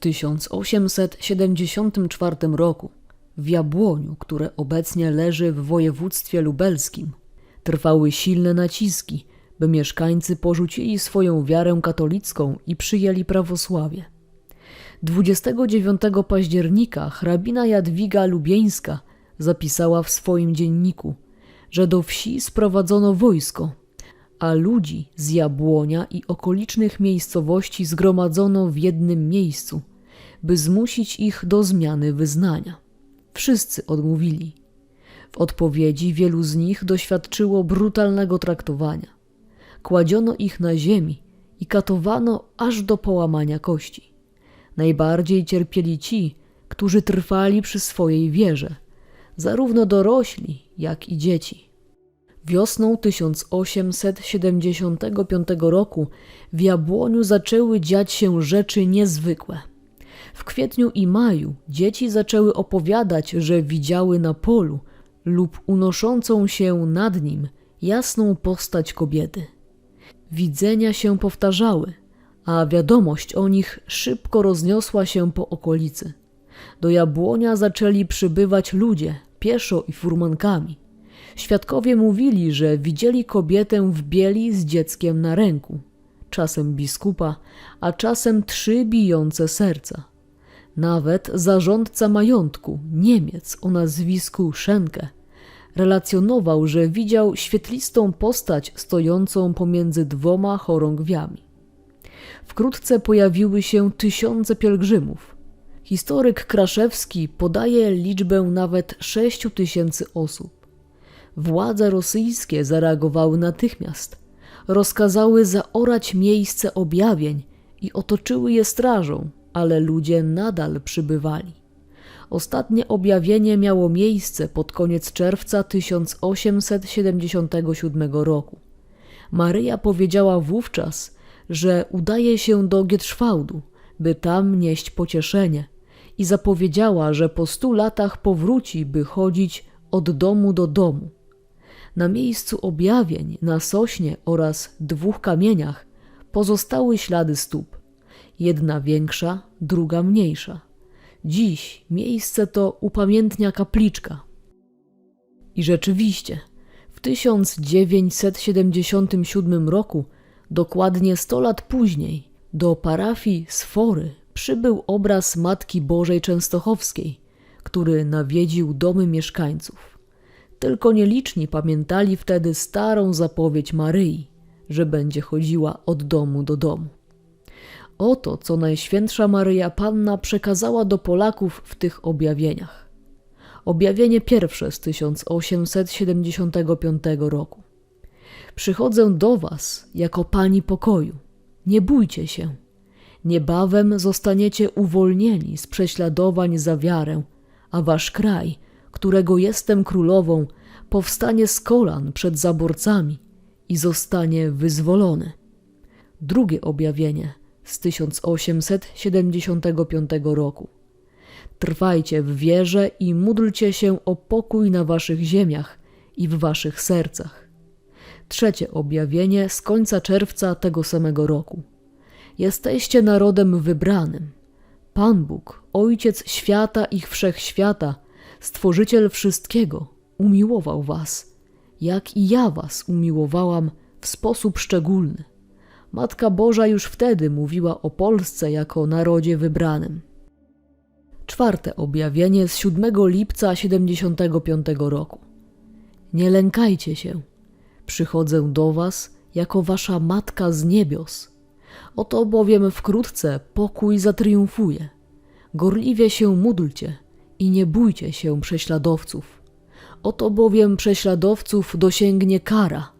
1874 roku w Jabłoniu, które obecnie leży w województwie lubelskim, trwały silne naciski, by mieszkańcy porzucili swoją wiarę katolicką i przyjęli prawosławie. 29 października hrabina Jadwiga Lubieńska zapisała w swoim dzienniku, że do wsi sprowadzono wojsko, a ludzi z Jabłonia i okolicznych miejscowości zgromadzono w jednym miejscu, by zmusić ich do zmiany wyznania. Wszyscy odmówili. W odpowiedzi wielu z nich doświadczyło brutalnego traktowania. Kładziono ich na ziemi i katowano aż do połamania kości. Najbardziej cierpieli ci, którzy trwali przy swojej wierze, zarówno dorośli, jak i dzieci. Wiosną 1875 roku w Jabłoniu zaczęły dziać się rzeczy niezwykłe. W kwietniu i maju dzieci zaczęły opowiadać, że widziały na polu lub unoszącą się nad nim jasną postać kobiety. Widzenia się powtarzały, a wiadomość o nich szybko rozniosła się po okolicy. Do Jabłonia zaczęli przybywać ludzie, pieszo i furmankami. Świadkowie mówili, że widzieli kobietę w bieli z dzieckiem na ręku, czasem biskupa, a czasem trzy bijące serca. Nawet zarządca majątku, Niemiec o nazwisku Szenke, relacjonował, że widział świetlistą postać stojącą pomiędzy dwoma chorągwiami. Wkrótce pojawiły się tysiące pielgrzymów. Historyk Kraszewski podaje liczbę nawet sześciu tysięcy osób. Władze rosyjskie zareagowały natychmiast. Rozkazały zaorać miejsce objawień i otoczyły je strażą, ale ludzie nadal przybywali. Ostatnie objawienie miało miejsce pod koniec czerwca 1877 roku. Maryja powiedziała wówczas, że udaje się do Gietrzwałdu, by tam nieść pocieszenie i zapowiedziała, że po stu latach powróci, by chodzić od domu do domu. Na miejscu objawień, na sośnie oraz dwóch kamieniach pozostały ślady stóp. Jedna większa, druga mniejsza. Dziś miejsce to upamiętnia kapliczka. I rzeczywiście, w 1977 roku, dokładnie 100 lat później, do parafii Sfory przybył obraz Matki Bożej Częstochowskiej, który nawiedził domy mieszkańców. Tylko nieliczni pamiętali wtedy starą zapowiedź Maryi, że będzie chodziła od domu do domu. Oto, co Najświętsza Maryja Panna przekazała do Polaków w tych objawieniach. Objawienie pierwsze z 1875 roku. Przychodzę do Was jako Pani pokoju. Nie bójcie się. Niebawem zostaniecie uwolnieni z prześladowań za wiarę, a Wasz kraj, którego jestem królową, powstanie z kolan przed zaborcami i zostanie wyzwolony. Drugie objawienie z 1875 roku. Trwajcie w wierze i módlcie się o pokój na waszych ziemiach i w waszych sercach. Trzecie objawienie z końca czerwca tego samego roku. Jesteście narodem wybranym. Pan Bóg, Ojciec świata i wszechświata, Stworzyciel wszystkiego, umiłował was, jak i ja was umiłowałam w sposób szczególny. Matka Boża już wtedy mówiła o Polsce jako narodzie wybranym. Czwarte objawienie z 7 lipca 75 roku. Nie lękajcie się. Przychodzę do was jako wasza matka z niebios. Oto bowiem wkrótce pokój zatriumfuje. Gorliwie się módlcie i nie bójcie się prześladowców. Oto bowiem prześladowców dosięgnie kara,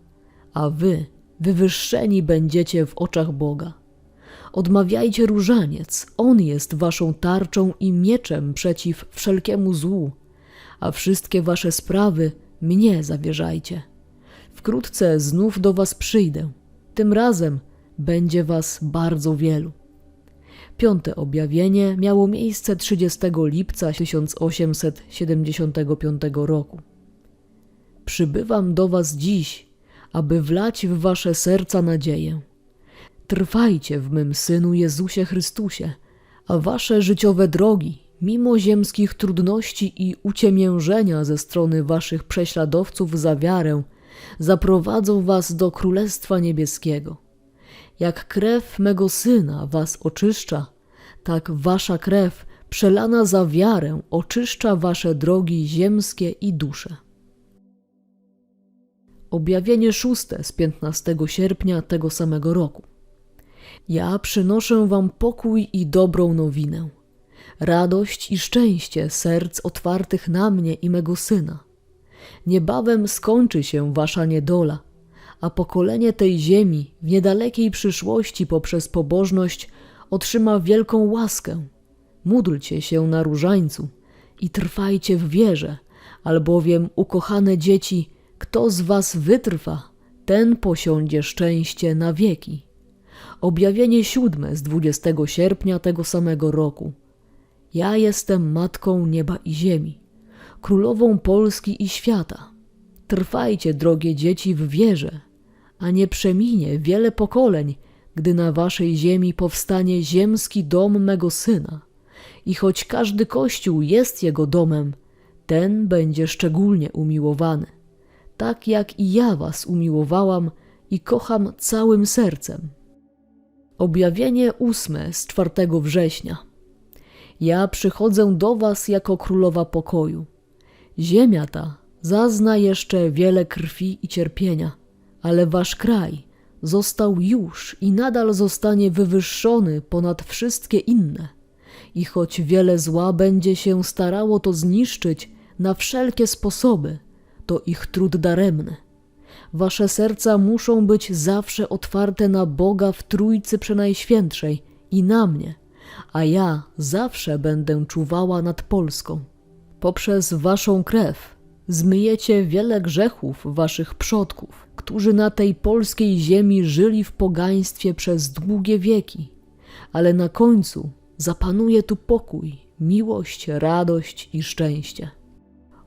a wy wywyższeni będziecie w oczach Boga. Odmawiajcie różaniec, on jest waszą tarczą i mieczem przeciw wszelkiemu złu, a wszystkie wasze sprawy mnie zawierzajcie. Wkrótce znów do was przyjdę, tym razem będzie was bardzo wielu. Piąte objawienie miało miejsce 30 lipca 1875 roku. Przybywam do was dziś, aby wlać w wasze serca nadzieję. Trwajcie w mym Synu Jezusie Chrystusie, A wasze życiowe drogi, mimo ziemskich trudności i uciemiężenia ze strony waszych prześladowców za wiarę, zaprowadzą was do Królestwa Niebieskiego. Jak krew mego syna was oczyszcza, tak wasza krew przelana za wiarę oczyszcza wasze drogi ziemskie i dusze. Objawienie szóste z 15 sierpnia tego samego roku. Ja przynoszę wam pokój i dobrą nowinę, radość i szczęście serc otwartych na mnie i mego syna. Niebawem skończy się wasza niedola, a pokolenie tej ziemi w niedalekiej przyszłości poprzez pobożność otrzyma wielką łaskę. Módlcie się na różańcu i trwajcie w wierze, albowiem ukochane dzieci, kto z was wytrwa, ten posiądzie szczęście na wieki. Objawienie siódme z 20 sierpnia tego samego roku. Ja jestem matką nieba i ziemi, królową Polski i świata. Trwajcie, drogie dzieci, w wierze, a nie przeminie wiele pokoleń, gdy na waszej ziemi powstanie ziemski dom mego syna. I choć każdy kościół jest jego domem, ten będzie szczególnie umiłowany, tak jak i ja was umiłowałam i kocham całym sercem. Objawienie ósme z 4 września. Ja przychodzę do was jako królowa pokoju. Ziemia ta zazna jeszcze wiele krwi i cierpienia, ale wasz kraj został już i nadal zostanie wywyższony ponad wszystkie inne. I choć wiele zła będzie się starało to zniszczyć na wszelkie sposoby, to ich trud daremny. Wasze serca muszą być zawsze otwarte na Boga w Trójcy Przenajświętszej i na mnie, a ja zawsze będę czuwała nad Polską. Poprzez waszą krew zmyjecie wiele grzechów waszych przodków, którzy na tej polskiej ziemi żyli w pogaństwie przez długie wieki, ale na końcu zapanuje tu pokój, miłość, radość i szczęście.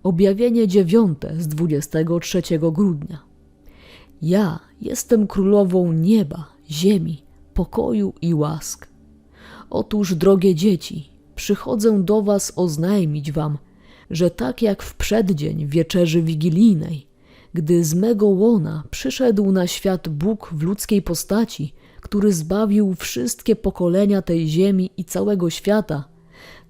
Objawienie dziewiąte z 23 grudnia. Ja jestem królową nieba, ziemi, pokoju i łask. Otóż, drogie dzieci, przychodzę do was oznajmić wam, że tak jak w przeddzień wieczerzy wigilijnej, gdy z mego łona przyszedł na świat Bóg w ludzkiej postaci, który zbawił wszystkie pokolenia tej ziemi i całego świata,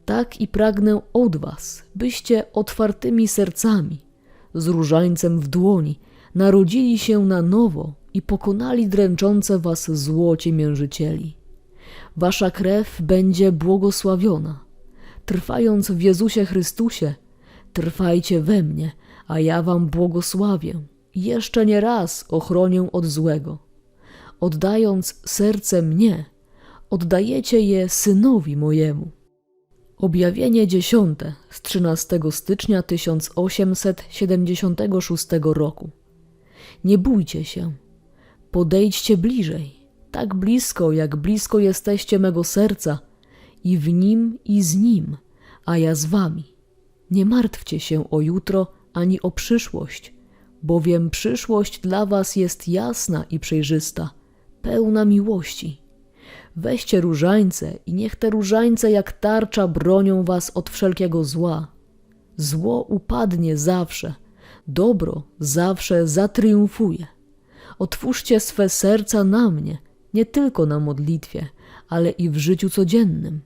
tak i pragnę od was, byście otwartymi sercami, z różańcem w dłoni, narodzili się na nowo i pokonali dręczące was zło ciemiężycieli. Wasza krew będzie błogosławiona. Trwając w Jezusie Chrystusie, trwajcie we mnie, a ja wam błogosławię. Jeszcze nie raz ochronię od złego. Oddając serce mnie, oddajecie je synowi mojemu. Objawienie dziesiąte z 13 stycznia 1876 roku. Nie bójcie się, podejdźcie bliżej, tak blisko, jak blisko jesteście mego serca, i w nim i z nim, a ja z wami. Nie martwcie się o jutro ani o przyszłość, bowiem przyszłość dla was jest jasna i przejrzysta, pełna miłości. Weźcie różańce i niech te różańce jak tarcza bronią was od wszelkiego zła. Zło upadnie zawsze, dobro zawsze zatriumfuje. Otwórzcie swe serca na mnie, nie tylko na modlitwie, ale i w życiu codziennym.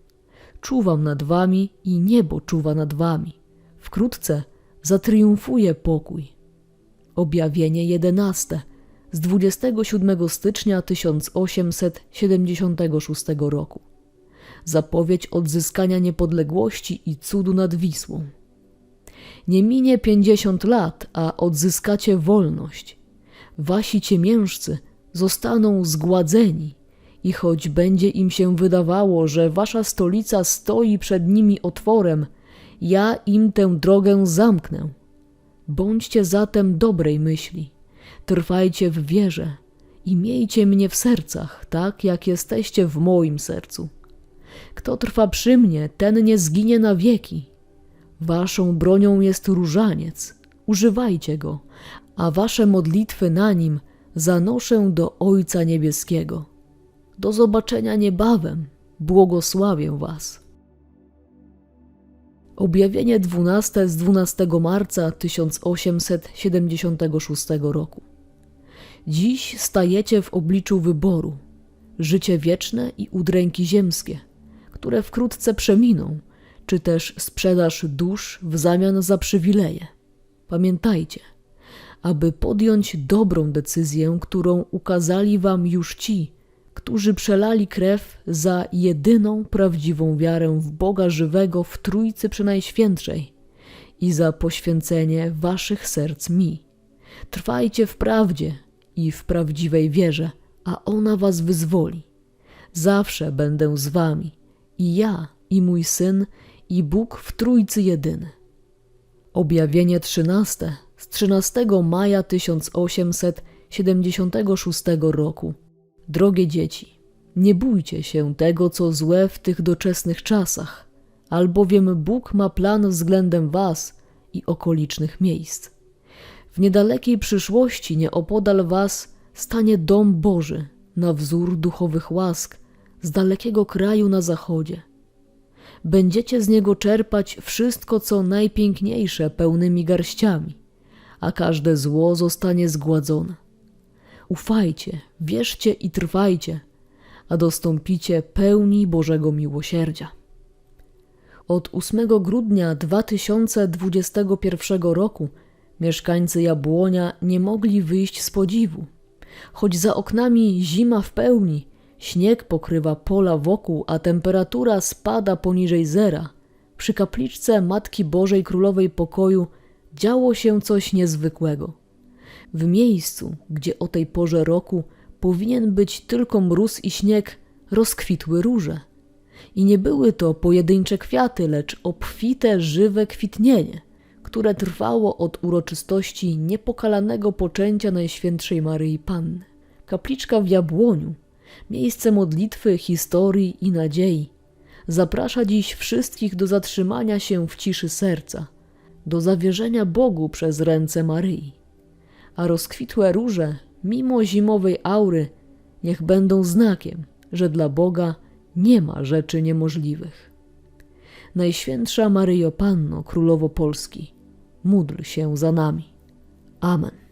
Czuwam nad wami i niebo czuwa nad wami. Wkrótce zatriumfuje pokój. Objawienie jedenaste z 27 stycznia 1876 roku. Zapowiedź odzyskania niepodległości i cudu nad Wisłą. Nie minie pięćdziesiąt lat, a odzyskacie wolność. Wasi ciemiężcy zostaną zgładzeni i choć będzie im się wydawało, że wasza stolica stoi przed nimi otworem, ja im tę drogę zamknę. Bądźcie zatem dobrej myśli, trwajcie w wierze i miejcie mnie w sercach, tak jak jesteście w moim sercu. Kto trwa przy mnie, ten nie zginie na wieki. Waszą bronią jest różaniec, używajcie go, a wasze modlitwy na nim zanoszę do Ojca Niebieskiego. Do zobaczenia niebawem, błogosławię Was. Objawienie 12 z 12 marca 1876 roku. Dziś stajecie w obliczu wyboru życie wieczne i udręki ziemskie, które wkrótce przeminą, czy też sprzedaż dusz w zamian za przywileje. Pamiętajcie, aby podjąć dobrą decyzję, którą ukazali wam już ci, którzy przelali krew za jedyną prawdziwą wiarę w Boga żywego w Trójcy Przenajświętszej i za poświęcenie waszych serc mi. Trwajcie w prawdzie i w prawdziwej wierze, a ona was wyzwoli. Zawsze będę z wami, i ja, i mój syn, i Bóg w Trójcy jedyny. Objawienie 13 z 13 maja 1876 roku. Drogie dzieci, nie bójcie się tego, co złe w tych doczesnych czasach, albowiem Bóg ma plan względem was i okolicznych miejsc. W niedalekiej przyszłości nieopodal was stanie dom Boży na wzór duchowych łask z dalekiego kraju na zachodzie. Będziecie z niego czerpać wszystko, co najpiękniejsze, pełnymi garściami, a każde zło zostanie zgładzone. Ufajcie, wierzcie i trwajcie, a dostąpicie pełni Bożego miłosierdzia. Od 8 grudnia 2021 roku mieszkańcy Jabłonia nie mogli wyjść z podziwu. Choć za oknami zima w pełni, śnieg pokrywa pola wokół, a temperatura spada poniżej zera, przy kapliczce Matki Bożej Królowej Pokoju działo się coś niezwykłego. W miejscu, gdzie o tej porze roku powinien być tylko mróz i śnieg, rozkwitły róże. I nie były to pojedyncze kwiaty, lecz obfite, żywe kwitnienie, które trwało od uroczystości niepokalanego poczęcia Najświętszej Maryi Panny. Kapliczka w Jabłoniu, miejsce modlitwy, historii i nadziei, zaprasza dziś wszystkich do zatrzymania się w ciszy serca, do zawierzenia Bogu przez ręce Maryi. A rozkwitłe róże, mimo zimowej aury, niech będą znakiem, że dla Boga nie ma rzeczy niemożliwych. Najświętsza Maryjo Panno, Królowo Polski, módl się za nami. Amen.